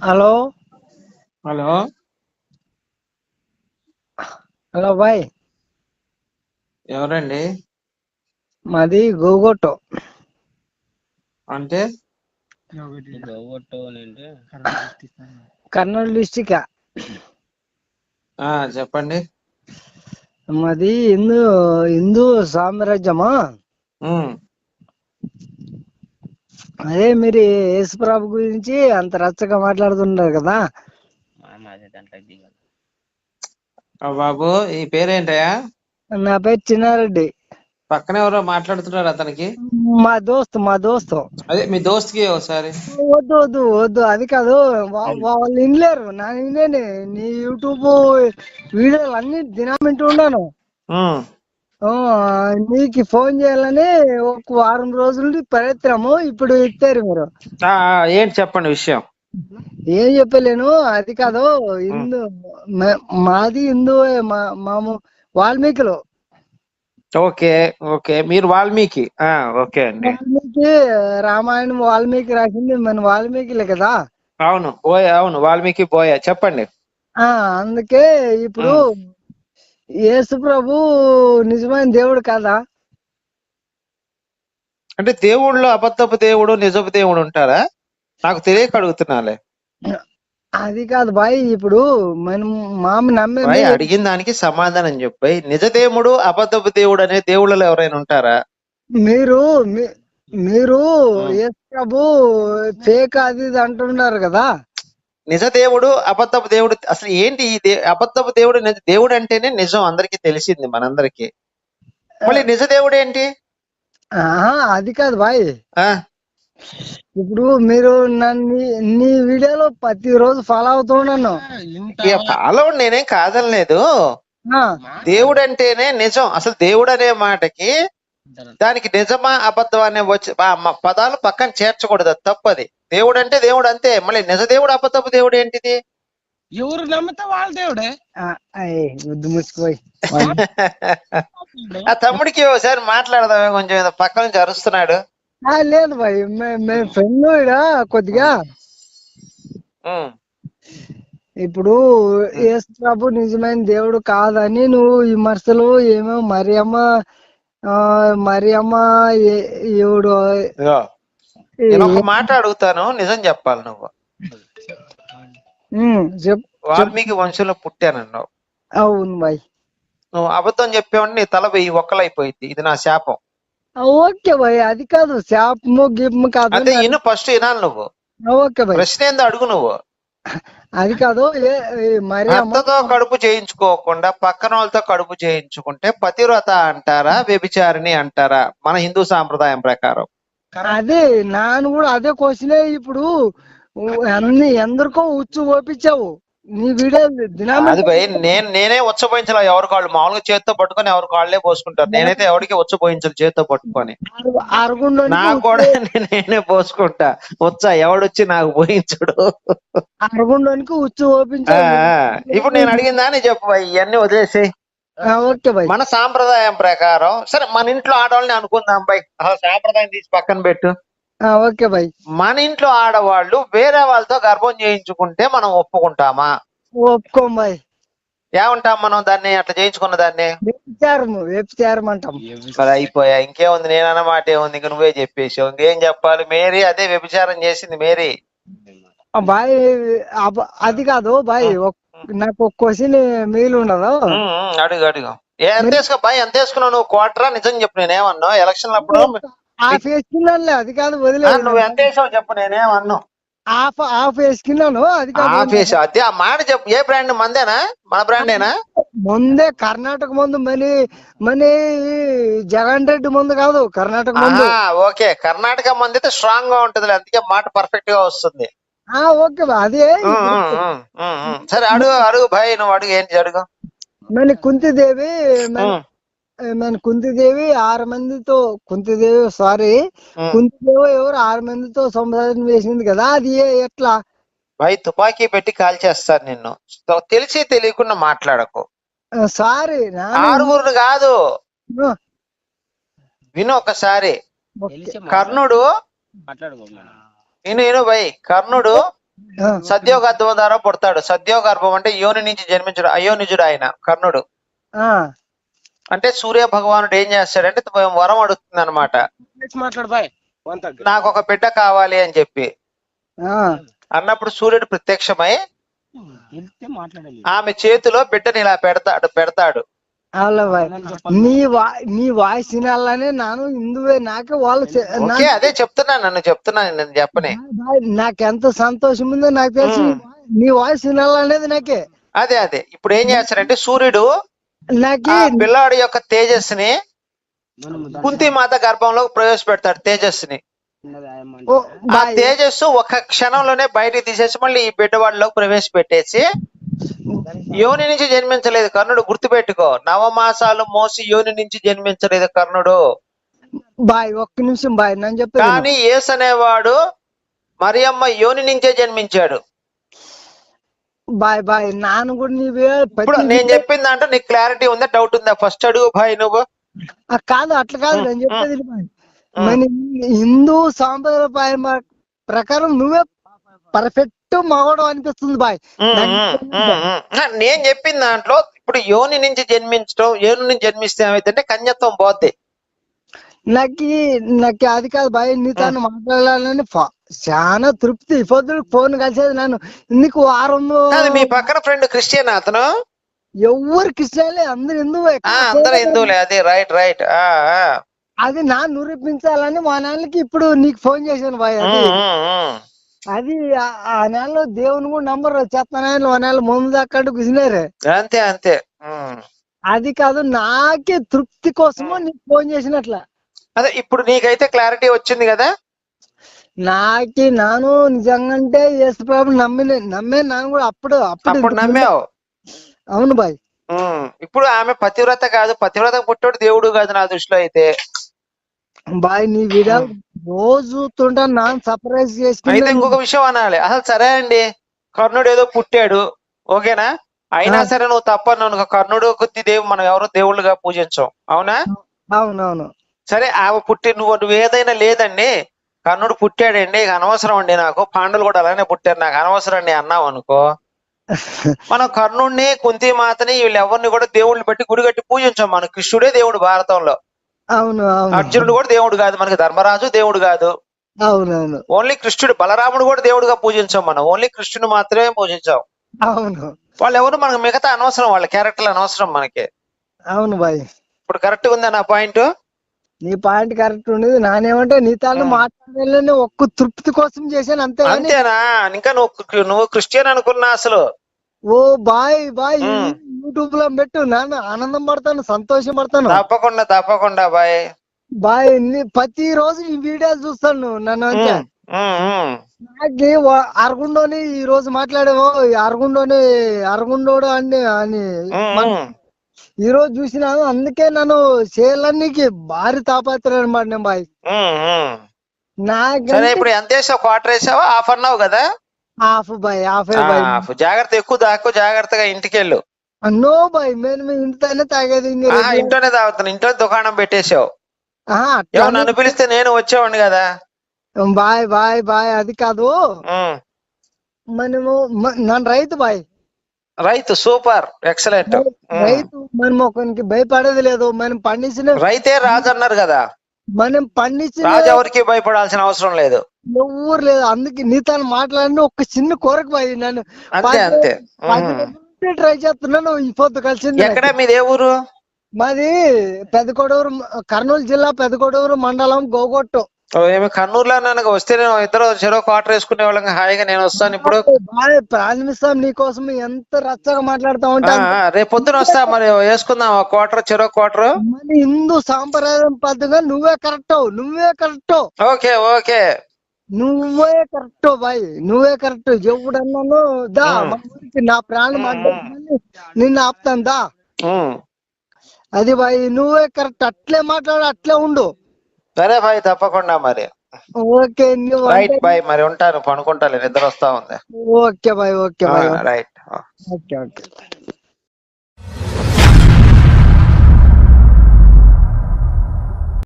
Hello? Hello? Hello bye. ఎవరండి? మాది గోగొట్టో. అంటే? కర్నూలు డిస్టిక్ ఆ చెప్పండి. మాది హిందూ హిందూ సామ్రాజ్యమా. అదే మీరు యేసుప్రభు గురించి అంత రచ్చగా మాట్లాడుతున్నారు కదా. బాబు ఈ పేరేంటయా నా పేరు చిన్నారెడ్డి. పక్కన ఎవరో మాట్లాడుతున్నారు అతనికి? మా దోస్తు మా దోస్తు. అదే మీ దోస్తుకి ఒకసారి. వద్దు వద్దు వద్దు అది కాదు. వాళ్ళు వినలేరు. నా వినేని నీ యూట్యూబ్ వీడియోలు అన్ని దినం వింటూ ఉన్నాను. నీకు ఫోన్ చేయాలని ఒక వారం రోజుల ప్రయత్నము ఇప్పుడు ఇచ్చారు మీరు. ఏంటి చెప్పండి విషయం? ఏం చెప్పలేను అది కాదు హిందూ మాది హిందూ మాము వాల్మీకులు. ఓకే ఓకే మీరు వాల్మీకి ఆ ఓకే అండి. వాల్మీకి రామాయణం వాల్మీకి రాసింది మన వాల్మీకిలే కదా. అవును బోయ అవును వాల్మీకి బోయ చెప్పండి. ఆ అందుకే ఇప్పుడు యేసు ప్రభు నిజమైన దేవుడు కాదా? అంటే దేవుళ్ళు అబద్ధపు దేవుడు నిజపు దేవుడు ఉంటారా? నాకు తెలియక అడుగుతున్నాలే. అది కాదు బాయ్ ఇప్పుడు మనం మామ నమ్మే అడిగిన దానికి సమాధానం చెప్పాయి నిజ దేవుడు అబద్ధపు దేవుడు అనే దేవుళ్ళలో ఎవరైనా ఉంటారా? మీరు మీరు. యేసు ప్రభు ఫేక్ అది అంటున్నారు కదా? నిజ దేవుడు అబద్ధపు దేవుడు అసలు ఏంటి ఈ దే అబద్ధపు దేవుడు నిజ- దేవుడు అంటేనే నిజం అందరికి తెలిసింది మనందరికి. మళ్ళీ నిజ దేవుడు ఏంటి? అది కాదు బాయ్. ఆ. ఇప్పుడు మీరు నన్ను నీ వీడియోలో ప్రతి రోజు ఫాలో అవుతున్నాను ఫాలో నేనేం కాదనలేదు. దేవుడు అంటేనే నిజం. అసలు దేవుడు అనే మాటకి దానికి నిజమా అబద్ధం అనే వచ్చి పదాలు పక్కన చేర్చకూడదు అది తప్పది. దేవుడు అంటే దేవుడు అంతే. మళ్ళీ నిజ దేవుడు అబద్ధపు దేవుడు ఏంటిది? ఎవరు నమ్మితే వాళ్ళ దేవుడే. ఆ, అయ్, ముద్దు ముసుకుపోయి ఆ తమ్ముడికి ఒకసారి మాట్లాడదామే కొంచెం ఏదో పక్క నుంచి అరుస్తున్నాడు. లేదు బాయ్ మేము ఫ్రెండ్ కొద్దిగా. ఇప్పుడు యేసు ప్రభు నిజమైన దేవుడు కాదని నువ్వు విమర్శలు ఏమో మరియమ్మ ఆ, మరియమ్మ ఏ- ఎవడు నేను ఒక మాట అడుగుతాను నిజం చెప్పాలి నువ్వు. వాల్మీకి వంశంలో పుట్టానన్నావు. అవును బాయ్. నువ్వు అబద్ధం చెప్పావంటే నీ తల వెయ్యి ఒక్కలైపోయింది. ఇది నా శాపం. ఓకే బాయ్ అది కాదు శాపము గిప్ము కాదు అదే ఇను ఫస్ట్ వినాలి నువ్వు. Okay boy. ప్రశ్న ఏందో అడుగు నువ్వు. అది కాదు మరియమ్మ భర్తతో కడుపు చేయించుకోకుండా పక్కన వాళ్ళతో కడుపు చేయించుకుంటే పతివ్రత అంటారా వ్యభిచారిణి అంటారా మన హిందూ సాంప్రదాయం ప్రకారం? అదే నాను కూడా అదే క్వశ్చనే ఇప్పుడు. అన్ని ఎందరికో ఉచ్చు ఓపించావు నీ వీడియో దినామ అది భయ్ నేను నేనే ఉచ్చపోయించలే ఎవరి కాళ్ళు. మామూలుగా చేత్తో పట్టుకొని ఎవరి కాళ్ళే పోసుకుంటారు. నేనైతే ఎవరికి ఉచ్చపోయించలు చేత్తో పట్టుకొని. నాకు కూడా నేనే పోసుకుంటా. వచ్చా ఎవడొచ్చి నాకు పోయించుడు? అరుగుండోనికి ఉచ్చు ఆ. ఇప్పుడు నేను అడిగిన దాన్ని చెప్పు ఇవన్నీ వదిలేసి ఓకే మన సాంప్రదాయం ప్రకారం సరే మన ఇంట్లో ఆడవాళ్ళని అనుకుందాం బై అసలు సాంప్రదాయం తీసి పక్కన పెట్టు. Okay boy. మన ఇంట్లో ఆడవాళ్ళు వేరే వాళ్ళతో గర్భం చేయించుకుంటే మనం ఒప్పుకుంటామా? ఒప్పుకోం బాయ్. ఏమంటాం మనం దాన్ని? అట్లా చేయించుకున్న దాన్ని? వ్యభిచారం అంటాం. అయిపోయా. ఇంకేముంది? నేను అన్నమాట ఏముంది ఇంక నువ్వే చెప్పేసావు. ఇంకేం చెప్పాలి? మేరీ అదే వ్యభిచారం చేసింది మేరీ. బాయ్ అది కాదు బాయ్ నాకు క్వశ్చన్ మిగిలి ఉండదు? అడుగు అడుగు. ఎంత వేసుకో బాయ్ ఎంత వేసుకున్నావు? నువ్వు క్వార్టరా నిజం చెప్పు నేనేమన్నా? ఎలక్షన్ అప్పుడు హాఫ్ వేసుకున్నానులే అది కాదు వదిలేదు నువ్వు ఎంత వేసావు చెప్పు నేనేమన్నా. హాఫ్ హాఫ్ వేసుకున్నాను అది కాదు ఆఫ్ వేసావు అదే ఆ మాట చెప్పు. ఏ బ్రాండ్ మందేనా? మన బ్రాండేనా ముందే కర్ణాటక ముందు మని మని జగన్ రెడ్డి ముందు కాదు కర్ణాటక ముందు. ఓకే. కర్ణాటక మంది అయితే స్ట్రాంగ్గా ఉంటది అందుకే మాట పర్ఫెక్ట్గా వస్తుంది. ఓకే బా, అదే. సరే అడుగు అడుగు భాయ్ నువ్వు అడుగు ఏంటి అడుగు? మన కుంతిదేవి మన కుంతిదేవి ఆరు మందితో కుంతిదేవి సారీ. కుంతిదేవి ఎవరు ఆరు మందితో సంపాదన వేసింది కదా అది ఎట్లా? భాయ్ తుపాకీ పెట్టి కాల్ చేస్తాను నిన్ను. తెలిసి తెలియకుండా మాట్లాడకు. సారీ ఆరుగురు కాదు. విను ఒకసారి. కర్ణుడు విను విను భయ్ కర్ణుడు సద్యోగర్భం ద్వారా పుడతాడు. సద్యోగర్భం అంటే యోని నుంచి జన్మించడు అయోనిజుడు ఆయన కర్ణుడు. అంటే సూర్య భగవానుడు ఏం చేస్తాడంటే వరం అడుగుతుంది అనమాట నాకు ఒక బిడ్డ కావాలి అని చెప్పి. అన్నప్పుడు సూర్యుడు ప్రత్యక్షమై ఆమె చేతిలో బిడ్డని ఇలా పెడతాడు పెడతాడు. అలా నీ వా నీ వాయిస్ వినాలనే నాను ఇందువే నాకు వాళ్ళు అదే చెప్తున్నాను నన్ను చెప్తున్నాను నేను చెప్పని. నాకెంత సంతోషం ఉందో నాకు తెలుసు. నీ వాయిస్ వినాలనేది నాకే. అదే అదే. ఇప్పుడు ఏం చేస్తాడంటే సూర్యుడు నాకి పిల్లాడి యొక్క తేజస్సుని కుంతి మాత గర్భంలో ప్రవేశపెడతాడు తేజస్సుని. ఆ తేజస్సు ఒక క్షణంలోనే బయటికి తీసేసి మళ్ళీ ఈ బిడ్డవాడిలోకి ప్రవేశపెట్టేసి యోని నుంచి జన్మించలేదు కర్ణుడు గుర్తుపెట్టుకో. నవమాసాలు మోసి యోని నుంచి జన్మించలేదు కర్ణుడు. బాయ్ ఒక్క నిమిషం బాయ్ నేను చెప్పేది విను. కానీ యేసు అనేవాడు మరియమ్మ యోని నుంచే జన్మించాడు. బాయ్ బాయ్ నాన్న కూడా నీవే ఇప్పుడు నేను చెప్పిన దాంట్లో నీకు క్లారిటీ ఉందా? డౌట్ ఉందా? ఫస్ట్ అడుగు భాయ్ నువ్వు. ఆ, కాదు అట్లా కాదు నేను చెప్పేది బాయ్. మన హిందూ సాంప్రదాయ ప్రకారం నువ్వే పర్ఫెక్ట్ మగవడం అనిపిస్తుంది బాయ్. నేను చెప్పిన దాంట్లో ఇప్పుడు యోని నుంచి జన్మించడం యోని నుంచి జన్మిస్తే ఏమైతే కన్యత్వం పోద్ది. నాకు నాకు అది కాదు బాయ్ నీతో మాట్లాడాలని చాలా తృప్తి. పొద్దున ఫోన్ కలిసేది నన్ను. నీకు వారం మీ పక్కన ఫ్రెండ్ క్రిస్టియన్ అతను? ఎవరు కృష్ణలే అందరు హిందూ ఆ అందరూ హిందువులే. అదే రైట్ రైట్. అది నా నిరూపించాలని మా నాన్నకి ఇప్పుడు నీకు ఫోన్ చేశాను బాయ్ అది. అది ఆ- నెలలో దేవుని కూడా నంబర్ చేస్తానని ఆ నెల ముందు దాకా కూర్చున్నారు. అంతే అంతే. అది కాదు నాకే తృప్తి కోసము నీకు ఫోన్ చేసినట్ల. అదే ఇప్పుడు నీకైతే క్లారిటీ వచ్చింది కదా? నాకి నాను నిజంగంటే యేసు ప్రభు నమ్మిన నమ్మే నాను కూడా అప్పుడు అప్పుడు నమ్మావు? అవును బాయ్. ఇప్పుడు ఆమె పతివ్రత కాదు పతివ్రత పుట్టాడు దేవుడు కాదు నా దృష్టిలో అయితే. బాయ్ నీ వీడియో రోజు నాన్న సర్ప్రైజ్ అయితే చేసుకుని ఇంకొక విషయం అనాలి. అసలు సరే అండి. కర్ణుడు ఏదో పుట్టాడు. ఓకేనా? అయినా. సరే నువ్వు తప్పను కర్ణుడు కొద్ది దేవు మనం ఎవరు దేవుళ్ళుగా పూజించాం. అవునా? అవునవును. సరే ఆమె పుట్టి నువ్వు నువ్వు ఏదైనా లేదండి. కర్ణుడు పుట్టాడండి. అనవసరం అండి నాకు. పాండవులు కూడా అలానే పుట్టారు. నాకు అనవసరం అండి అన్నావు అనుకో. మనం కర్ణుడిని కుంతి మాతని వీళ్ళు ఎవరిని కూడా దేవుళ్ళు పెట్టి గుడి కట్టి పూజించాం. మన కృష్ణుడే దేవుడు భారతంలో. అవును అవును. అర్జునుడు కూడా దేవుడు కాదు మనకి ధర్మరాజు దేవుడు కాదు. అవునవును. ఓన్లీ కృష్ణుడు బలరాముడు కూడా దేవుడుగా పూజించాం మనం. ఓన్లీ కృష్ణుడు మాత్రమే పూజించాం. అవును. వాళ్ళు ఎవరు మనకు మిగతా అనవసరం వాళ్ళ క్యారెక్టర్లు అనవసరం మనకి. అవును బాయ్. ఇప్పుడు కరెక్ట్ ఉందా నా పాయింట్ నీ పాయింట్ కరెక్ట్ ఉండేది. నానేమంటే నీ తాను ఆ. మాట్లాడాలని ఒక్క తృప్తి కోసం చేశాను అంతే అంతేనా? ఇంకా నువ్వు నువ్వు క్రిస్టియన్ అనుకున్నా అసలు. Oh bye bye. యూట్యూబ్లో పెట్టు నాన్న. ఆనందం పడతాను సంతోషం పడతాను. తప్పకుండా తప్పకుండా బాయ్. బాయ్ ప్రతి రోజు నీ వీడియోస్ చూస్తాను నన్ను. నాకు అరగుండోని ఈ రోజు మాట్లాడేమో ఈ అరగుండోని అరగుండోడు అని అని. ఈ రోజు చూసినాను అందుకే నన్ను చేయాలనికి భారీ తాపత్రయం అనమాట నేను బాయ్. నాకు ఇప్పుడు ఎంత వేసావు క్వార్టర్ వేసావా? హాఫ్ అన్నావు కదా? Half boy half boy. జాగ్రత్త ఎక్కువ దాక్కు జాగ్రత్తగా ఇంటికి వెళ్ళు నో బాయ్ నేను మీ ఇంటితోనే తాగేది ఇంట్లోనే తాగుతాను ఇంట్లో దుకాణం పెట్టేసావు నన్ను పిలిస్తే నేను వచ్చేవాడిని కదా? బాయ్ బాయ్ బాయ్ అది కాదు. మనము నన్ను రైతు బాయ్. రైతు సూపర్ ఎక్సలెంట్. రైతు మనం ఒకరికి భయపడేది లేదు. మనం పండించిన రైతే రాజు అన్నారు కదా? మనం పండించిన రాజు ఎవరికి భయపడాల్సిన అవసరం లేదు. ఎవరు లేదు. అందుకే నీతో మాట్లాడిన ఒక చిన్న కోరిక బాయ్. నన్ను అంతే అంతే. ట్రై చేస్తున్నాను ఈ పొద్దు కలిసింది. ఎక్కడ? మీది ఏ ఊరు? మాది పెదకొడూరు కర్నూలు జిల్లా పెదకొడూరు మండలం గోగొట్టు. కర్నూలులో నన్ను వస్తే నేను ఇద్దరు చెరో క్వార్టర్ వేసుకునే వాళ్ళం హాయిగా నేను వస్తాను ఇప్పుడు. ప్రారంభిస్తాం నీకోసం ఎంత రచ్చగా మాట్లాడుతా ఉంటా రేపు పొద్దున వస్తా మరి వేసుకుందాం క్వార్టర్ చెరో క్వార్టర్ హిందూ సాంప్రదాయం పద్ధతిగా నువ్వే కరెక్ట్ నువ్వే కరెక్ట్ ఓకే ఓకే. నువ్వే కరెక్ట్ బాయ్ నువ్వే కరెక్ట్. ఎవడన్నాను దా నా ప్రాణం మ్మ్. అడ్డం నిన్ను ఆపుతాను దా. అది బాయ్ నువ్వే కరెక్ట్ అట్లే మాట్లాడు అట్లే ఉండు. సరే బాయ్ తప్పకుండా మరి. ఓకే నువ్వు రైట్ బాయ్ మరి ఉంటాను పనుకుంటాలే నిద్ర వస్తా ఉంది. Okay bye okay bye right okay okay.